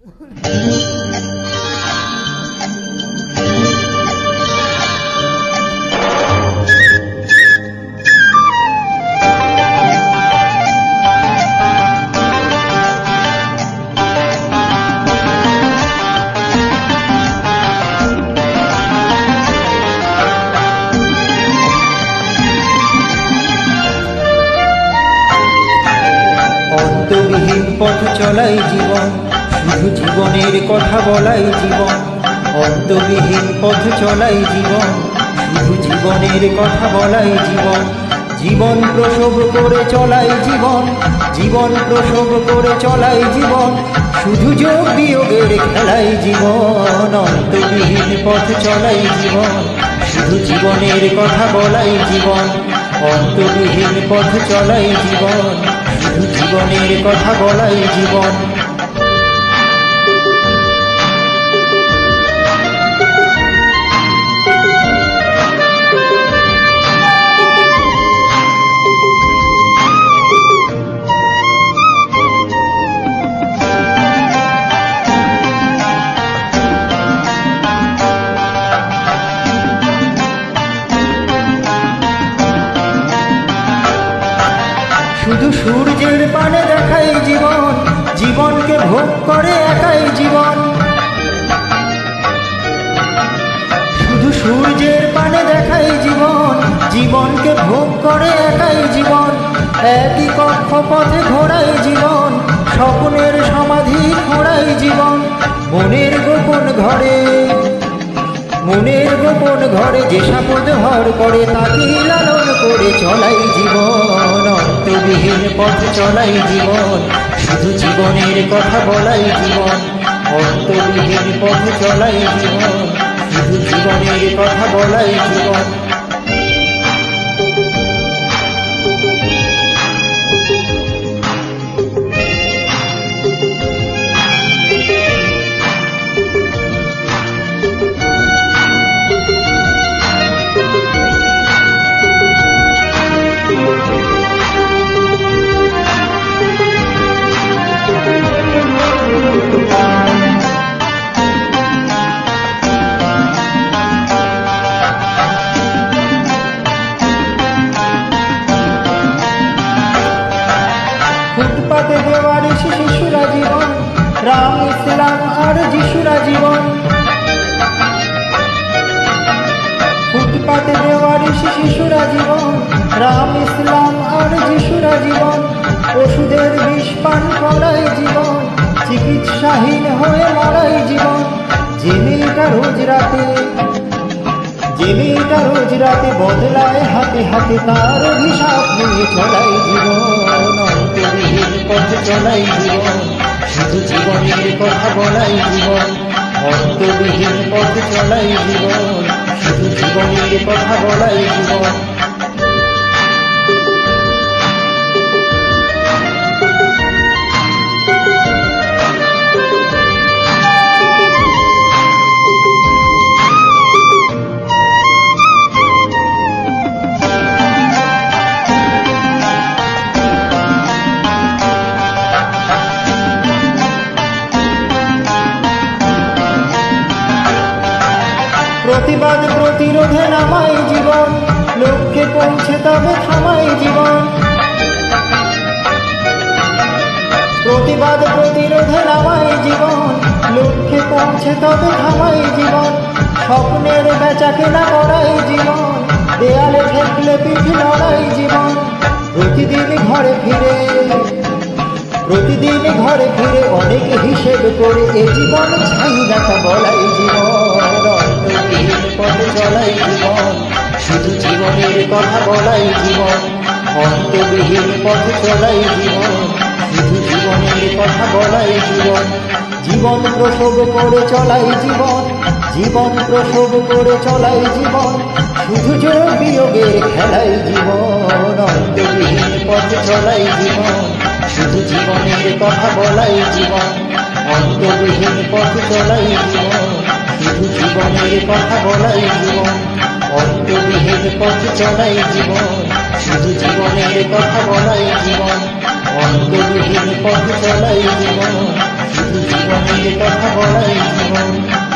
অন্তবিহীন পথ চলাই জীবন শুধু জীবনের কথা বলাই জীবন, অন্তবিহীন পথ চলাই জীবন, শুধু জীবনের কথা বলাই জীবন জীবন প্রসব করে চলাই জীবন জীবন প্রসব করে চলাই জীবন, শুধু যোগ বিয়োগের খেলাই জীবন, অন্তবিহীন পথ চলাই জীবন, শুধু জীবনের কথা বলাই জীবন, অন্তবিহীন পথ চলাই জীবন, শুধু জীবনের কথা বলাই জীবন। শুধু সূর্যের পানে দেখাই জীবন, জীবনকে ভোগ করে একাই জীবন। শুধু সূর্যের পানে দেখাই জীবন, জীবনকে ভোগ করে একাই জীবন। একই কক্ষপথে ঘোরাই জীবন, স্বপ্নের সমাধি গোপন ঘরে, যে সাপদ হর করে, তাকে লালন করে চলাই জীবন। অন্তবিহীন পথ চলাই জীবন, শুধু জীবনের কথা বলাই জীবন। অন্তবিহীন পথ চলাই জীবন, শুধু জীবনের কথা বলাই জীবন। ফুটপাতে দেওয়ারে শিশুরা জীবন। রাম ইসলাম আর যিশুরা জীবন। ফুটপাতে দেওয়ারে শিশুরা জীবন। রাম ইসলাম আর যিশুরা জীবন। ওষুধের বিষ পান করাই জীবন। চিকিৎসাহীন হয়ে মরাই জীবন। যে মেয়েটা রোজ রাতে যে মেয়েটা রোজ রাতে বদলায় হাতে হাতে তার অভিশাপ নিয়ে চলাই জীবন। পথ চলাই জীবন, শুধু জীবনের কথা বলাই জীবন, অন্তবিহীন পথ চলাই জীবন, শুধু জীবনের কথা বলাই জীবন। প্রতিবাদ, প্রতিরোধে নামাই জীবন। লক্ষ্যে পৌঁছে তবে থামাই জীবন। প্রতিবাদ, প্রতিরোধে নামাই জীবন। লক্ষ্যে পৌঁছে তবে থামাই জীবন। স্বপ্নের বেচা কেনা করাই জীবন। দেয়ালে ঠেকলে পিঠ লড়াই জীবন। প্রতিদিন ঘরে ফিরে, প্রতিদিন ঘরে ফিরে অনেক হিসেব করে এ জীবন দেখা বলাই জীবন। কথা বলাই জীবন, অন্তবিহীন পথে চলাই জীবন, শুধু জীবনের কথা বলাই জীবন। জীবন প্রসব করে চলাই জীবন জীবন প্রসব করে চলাই জীবন, শুধু যোগ বিয়োগের খেলাই জীবন, অন্তবিহীন পথে চলাই জীবন, শুধু জীবনের কথা বলাই জীবন, অন্তবিহীন পথ চলাই জীবন, শুধু জীবনের কথা বলাই জীবন। অন্তবিহীন পথ চলাই জীবন, শুধু জীবনের কথা বলাই জীবন। অন্তবিহীন পথ চলাই জীবন, শুধু জীবনের কথা বলাই জীবন।